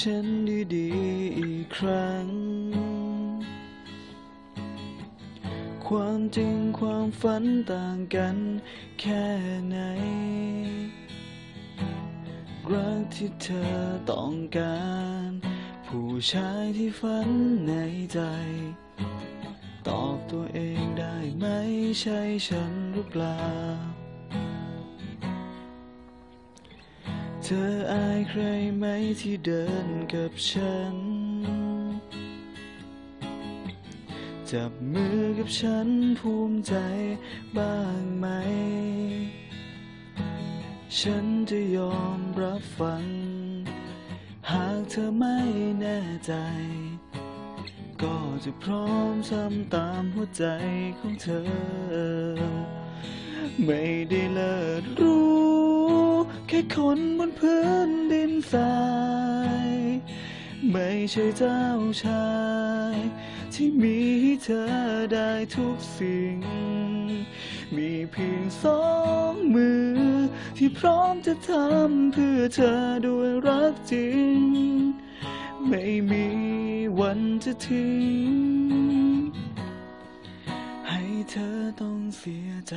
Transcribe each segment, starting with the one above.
ฉันดีๆอีกครั้ง ความจริงความฝันต่างกันแค่ไหน รักที่เธอต้องการ ผู้ชายที่ฝันในใจ ตอบตัวเองได้ไหมใช่ฉันหรือเปล่า เธออายใครไหมที่เดินกับฉัน จับมือกับฉันภูมิใจบ้างไหม ฉันจะยอมรับฟัง หากเธอไม่แน่ใจ ก็จะพร้อมทำตามหัวใจของเธอ ไม่ได้เลิศรู้ ค่คนบนพื้นดินทราย ไม่ใช่เจ้าชาย ที่มีให้เธอได้ทุกสิ่ง มีเพียงสองมือ ที่พร้อมจะทำเพื่อเธอด้วยรักจริง ไม่มีวันจะทิ้ง ให้เธอต้องเสียใจ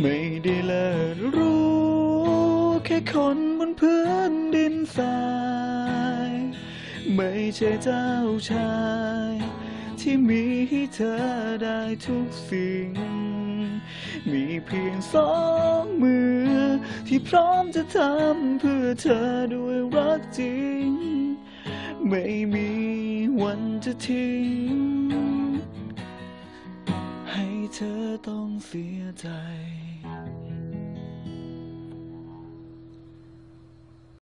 ไม่ได้เลิศรู้ แค่คนบนพื้นดินทราย ไม่ใช่เจ้าชาย ที่มีให้เธอได้ทุกสิ่ง มีเพียงสองมือ ที่พร้อมจะทำเพื่อเธอด้วยรักจริง ไม่มีวันจะทิ้ง เธอต้องเสียใจ